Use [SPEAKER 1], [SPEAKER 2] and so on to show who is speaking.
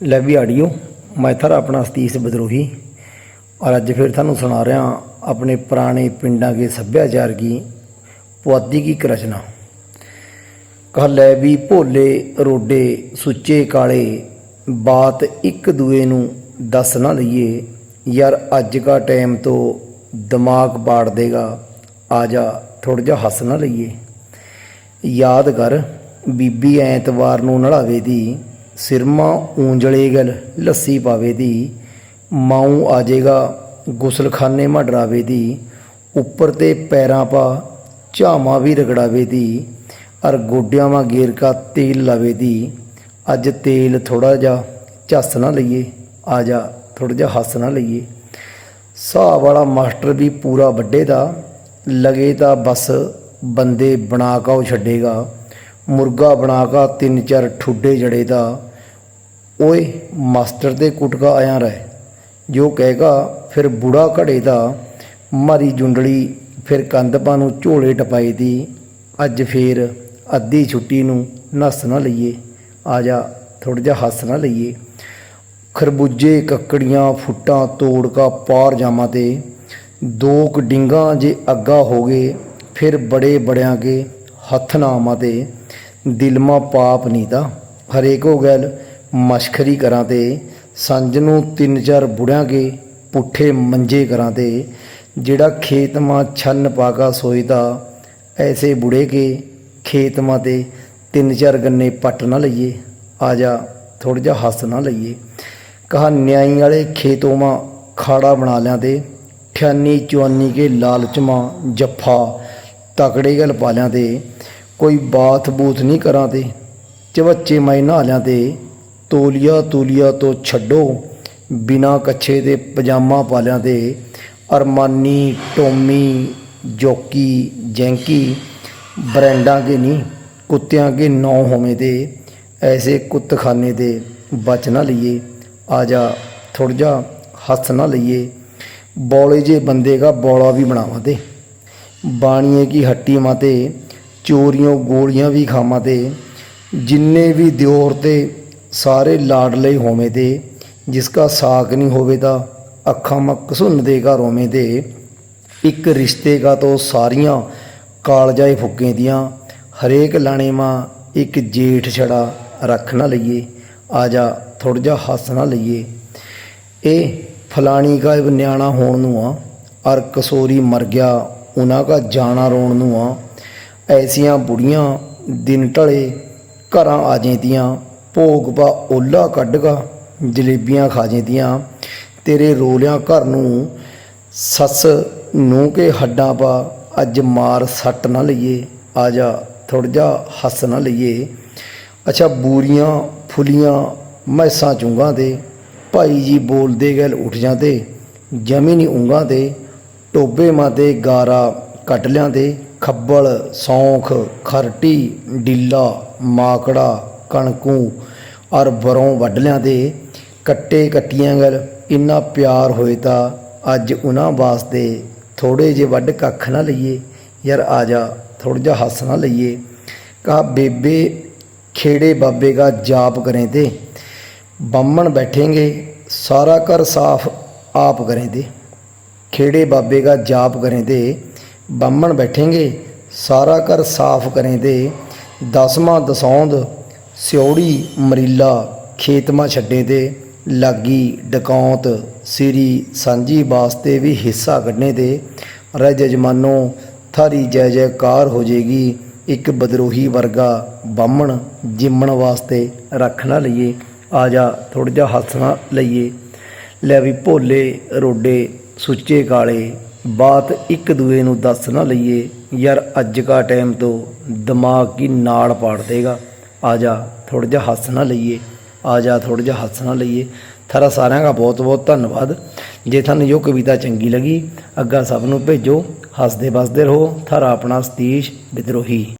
[SPEAKER 1] Levy audio ਮੈਂ ਥਰ ਆਪਣਾ ਸਤੀਸ਼ ਬਦਰੋਹੀ। ਔਰ ਅੱਜ ਫਿਰ ਤੁਹਾਨੂੰ ਸੁਣਾ ਰਿਹਾ ਆਪਣੇ ਪੁਰਾਣੇ ਪਿੰਡਾਂ ਦੇ ਸੱਭਿਆਚਾਰ ਕੀ, ਪੁਆਧੀ ਕੀ ਰਚਨਾ। ਕਹ ਲੈ ਵੀ ਭੋਲੇ ਰੋਡੇ ਸੁੱਚੇ ਕਾਲੇ, ਬਾਤ ਇੱਕ ਦੂਏ ਨੂੰ ਦੱਸ ਨਾ ਲਈਏ, ਯਾਰ ਅੱਜ ਕਾ ਟਾਈਮ ਤੋਂ ਦਿਮਾਗ ਬਾੜ ਦੇਗਾ, ਆ ਜਾ ਥੋੜਾ ਜਿਹਾ ਹੱਸ ਨਾ ਲਈਏ। ਯਾਦ ਕਰ, ਬੀਬੀ ਐਤਵਾਰ ਨੂੰ ਨੜਾਵੇ ਦੀ ਸਿਰਮਾ ਉਂਜਲੇ ਗਲ ਲੱਸੀ ਪਾਵੇ ਦੀ ਮਾਊ ਆ ਜਾਏਗਾ ਗੁਸਲਖਾਨੇ ਮਾ ਡਰਾਵੇ ਦੀ, ਉੱਪਰ ਤੇ ਪੈਰਾਂ ਪਾ ਝਾਮਾ ਵੀ ਰਗੜਾਵੇ ਦੀ, ਅਰ ਗੋਡਿਆਂ ਮਾ ਗੇਰ ਕਾ ਤੇਲ ਲਾਵੇ ਦੀ, ਅੱਜ ਤੇਲ ਥੋੜਾ ਜਿਹਾ ਝੱਸ ਨਾ ਲਈਏ ਆ ਜਾ ਥੋੜਾ ਜਿਹਾ ਹੱਸ ਨਾ ਲਈਏ। ਸਾਹ ਵਾਲਾ ਮਾਸਟਰ ਵੀ ਪੂਰਾ ਵੱਡੇ ਦਾ, ਲਗੇ ਤਾਂ ਬਸ ਬੰਦੇ ਬਣਾ ਕਾ ਉਹ ਛੱਡੇਗਾ, ਮੁਰਗਾ ਬਣਾ ਕਾ ਤਿੰਨ ਚਾਰ ਠੁੱਡੇ ਜੜੇ ਦਾ ਓਏ ਮਾਸਟਰ ਦੇ ਕੁਟਕਾ ਆਇਆ ਰਹਿ। ਜੋ ਕਹੇਗਾ, ਫਿਰ ਬੁੜਾ ਘੜੇ ਦਾ ਮਾਰੀ ਜੁੰਡਲੀ, ਫਿਰ ਕੰਧਪਾਂ ਨੂੰ ਝੋਲੇ ਟਪਾਈ ਦੀ। ਅੱਜ ਫੇਰ ਅੱਧੀ ਛੁੱਟੀ ਨੂੰ ਨੱਸ ਨਾ ਲਈਏ। ਆ ਜਾ ਥੋੜਾ ਜਿਹਾ ਹੱਸ ਨਾ ਲਈਏ। ਖਰਬੂਜੇ, ਕੱਕੜੀਆਂ, ਫੁੱਟਾਂ ਤੋੜ ਕਾ ਪਾਰ ਜਾਵਾਂ ਤੇ ਦੋ ਕੁ ਡਿੰਗਾ ਜੇ ਅੱਗਾ ਹੋ ਗਏ, ਫਿਰ ਬੜੇ ਬੜਿਆਂ ਕੇ ਹੱਥ ਨਾ ਆਵਾਂ ਤੇ ਦਿਲ ਪਾਪ ਨਹੀਂ ਤਾਂ ਹਰੇਕੋ ਗੈਲ ਮਸ਼ਖਰੀ ਕਰਾਂ ਤੇ, ਸੰਜ ਨੂੰ ਤਿੰਨ ਚਾਰ ਬੁੜਿਆਂ ਪੁੱਠੇ ਮੰਜੇ ਕਰਾਂ ਤੇ, ਜਿਹੜਾ ਖੇਤ ਮਾ ਛੰਨ ਪਾਕਾ ਸੋਈਦਾ ਐਸੇ ਬੁੜੇ ਕੇ ਖੇਤ ਤੇ ਤਿੰਨ ਚਾਰ ਗੰਨੇ ਪੱਟ ਨਾ ਲਈਏ। ਆ ਜਾ ਥੋੜਾ ਜਿਹਾ ਹੱਸ ਨਾ ਲਈਏ। ਕਹਾ, ਨਿਆਈ ਵਾਲੇ ਖੇਤੋਂ ਮਾ ਖਾੜਾ ਬਣਾ ਲਿਆਂ ਤੇ, ਠਿਆਨੀ ਚਵਾਨੀ ਕੇ ਲਾਲਚ ਮਾ ਜੱਫਾ ਤਕੜੇ ਗਲ ਪਾ ਲਿਆਂ ਤੇ, ਕੋਈ ਬਾਤ ਬੂਤ ਨਹੀਂ ਕਰਾਂ ਤੇ, ਚਵੱਚੇ ਮੈਂ ਨਹਾ ਲਿਆਂ ਤੇ ਤੋਲੀਆ ਤੂਲੀਆ ਤੋਂ ਛੱਡੋ, ਬਿਨਾ ਕੱਛੇ ਦੇ ਪਜਾਮਾ ਪਾਲਿਆਂ ਦੇ, ਅਰਮਾਨੀ, ਟੋਮੀ, ਜੋਕੀ, ਜੈਂਕੀ, ਬਰੈਂਡਾਂ ਕੇ ਨਹੀਂ, ਕੁੱਤਿਆਂ ਕੇ ਨੌ ਹੋਵੇਂ ਦੇ, ਐਸੇ ਕੁੱਤਖਾਨੇ ਦੇ ਬਚ ਨਾ ਲਈਏ। ਆ ਜਾ, ਥੋੜਾ ਜਿਹਾ ਹੱਥ ਨਾ ਲਈਏ। ਬੌਲੇ ਜੇ ਬੰਦੇ ਦਾ ਬੌਲਾ ਵੀ ਬਣਾਵਾਂ ਤੇ ਬਾਣੀਏ ਕੀ ਹੱਟੀ ਮਾਤੇ ਚੋਰੀਆਂ ਗੋਲੀਆਂ ਵੀ ਖਾਵਾਂ ਤੇ ਜਿੰਨੇ ਵੀ ਦਿਓਰ ਤੇ ਸਾਰੇ ਲਾਡਲੇ ਹੋਵੇਂ ਤੇ ਜਿਸ ਕਾ ਸਾਕ ਨਹੀਂ ਹੋਵੇ ਤਾਂ ਅੱਖਾਂ ਮਾ ਘਸੁੰਨ ਦੇ ਘਰ ਹੋਵੇਂ ਤੇ ਇੱਕ ਰਿਸ਼ਤੇ ਕਾ ਤੋਂ ਸਾਰੀਆਂ ਕਾਲਜਾਏ ਫੁੱਕੇ ਦੀਆਂ, ਹਰੇਕ ਲਾਣੇ ਮਾਂ ਇੱਕ ਜੇਠ ਛੜਾ ਰੱਖ ਨਾ ਲਈਏ, ਆ ਜਾ ਥੋੜਾ ਜਿਹਾ ਹੱਸ ਨਾ ਲਈਏ। ਇਹ ਫਲਾਣੀ ਕਾ ਨਿਆਣਾ ਹੋਣ ਨੂੰ ਆ, ਅਰ ਕਸੋਰੀ ਮਰ ਗਿਆ ਉਹਨਾਂ ਕਾ ਜਾਣਾ ਰੋਣ ਨੂੰ ਆ। ਐਸੀਆਂ ਬੁੜੀਆਂ ਦਿਨ ਢਲੇ ਘਰਾਂ ਆ ਜਾਂਦੀਆਂ ਭੋਗ ਪਾ ਓਲਾ ਕੱਢਗਾ ਜਲੇਬੀਆਂ ਖਾ ਜਾਂਦੀਆਂ ਤੇਰੇ ਰੋਲਿਆਂ ਘਰ ਨੂੰ ਸੱਸ ਨੂੰ ਕੇ ਹੱਡਾਂ ਪਾ, ਅੱਜ ਮਾਰ ਸੱਟ ਨਾ ਲਈਏ, ਆ ਜਾ ਥੋੜ ਜਾ ਹੱਸ ਨਾ ਲਈਏ। ਅੱਛਾ, ਬੂਰੀਆਂ, ਫੁਲੀਆਂ ਮੈਸਾਂ ਚੁੰਗਾਂ 'ਤੇ, ਭਾਈ ਜੀ ਬੋਲਦੇ ਗੈਲ ਉੱਠ ਜਾਂਦੇ ਜਮੀ ਨਹੀਂ ਉਂਗਾਂ ਦੇ ਟੋਬੇ ਮਾਤੇ ਗਾਰਾ ਕੱਟ ਲਿਆਂਦੇ ਖੱਬਲ ਸੌਂਖ, ਖਰਟੀ, ਡੀਲਾ, ਮਾਕੜਾ ਕਣਕੂ ਔਰ ਬਰੋਂ ਵੱਢ ਲਿਆਂਦੇ ਕੱਟੇ ਕੱਟੀਆਂ ਗਲ, ਇੰਨਾ ਪਿਆਰ ਹੋਏ ਤਾਂ ਅੱਜ ਉਹਨਾਂ ਵਾਸਤੇ ਥੋੜੇ ਜੇ ਵੱਢ ਕੱਖ ਨਾ ਲਈਏ। ਯਾਰ ਆ ਜਾ ਥੋੜਾ ਜਿਹਾ ਹੱਸ ਨਾ ਲਈਏ। ਕਹਾ ਬੇਬੇ, ਖੇੜੇ ਬਾਬੇ ਦਾ ਜਾਪ ਕਰੇ ਤੇ। ਬਾਹਮਣ ਬੈਠेंगे ਸਾਰਾ ਘਰ ਸਾਫ਼ ਆਪ ਕਰੇ ਤੇ। ਖੇੜੇ ਬਾਬੇ ਦਾ ਜਾਪ ਕਰੇ ਤੇ। ਬਾਹਮਣ ਬੈਠेंगे ਸਾਰਾ ਘਰ ਸਾਫ਼ ਕਰੇ ਤੇ। ਦਸਵਾਂ ਦਸੌਂਦ ਸਿਉੜੀ, ਮਰੀਲਾ, ਖੇਤਮਾ ਛੱਡੇ ਤੇ ਲਾਗੀ, ਡਕੌਂਤ, ਸਿਰੀ, ਸਾਂਝੀ ਵਾਸਤੇ ਵੀ ਹਿੱਸਾ ਕੱਢਣੇ ਤੇ ਰਹਿ ਜਜਮਾਨੋ ਥਾਰੀ ਜੈ ਜੈਕਾਰ ਹੋ ਜੇਗੀ, ਇੱਕ ਬਦਰੋਹੀ ਵਰਗਾ ਬਾਹਮਣ ਜਿੰਮਣ ਵਾਸਤੇ ਰੱਖ ਨਾ ਲਈਏ। ਆ ਜਾ ਥੋੜਾ ਜਿਹਾ ਹੱਸਣਾ ਲਈਏ। ਲੈ ਵੀ ਭੋਲੇ, ਰੋਡੇ, ਸੁੱਚੇ ਕਾਲੇ, ਬਾਤ ਇੱਕ ਦੂਏ ਨੂੰ ਦੱਸ ਨਾ ਲਈਏ। ਯਾਰ ਅੱਜ ਕਾ ਟਾਈਮ ਤੋਂ ਦਿਮਾਗ ਕੀ ਨਾੜ ਪਾੜ ਦੇਗਾ। ਆ ਜਾ ਥੋੜਾ ਜਿਹਾ ਹੱਸ ਨਾ ਲਈਏ। ਆ ਜਾ ਥੋੜਾ ਜਿਹਾ ਹੱਸ ਨਾ ਲਈਏ। ਥਾਰਾ ਸਾਰਿਆਂ ਦਾ ਬਹੁਤ ਬਹੁਤ ਧੰਨਵਾਦ। ਜੇ ਤੁਹਾਨੂੰ ਜੋ ਕਵਿਤਾ ਚੰਗੀ ਲੱਗੀ, ਅੱਗਾ ਸਭ ਨੂੰ ਭੇਜੋ। ਹੱਸਦੇ ਵਸਦੇ ਰਹੋ। ਥਾਰਾ ਆਪਣਾ ਸਤੀਸ਼ ਵਿਦਰੋਹੀ।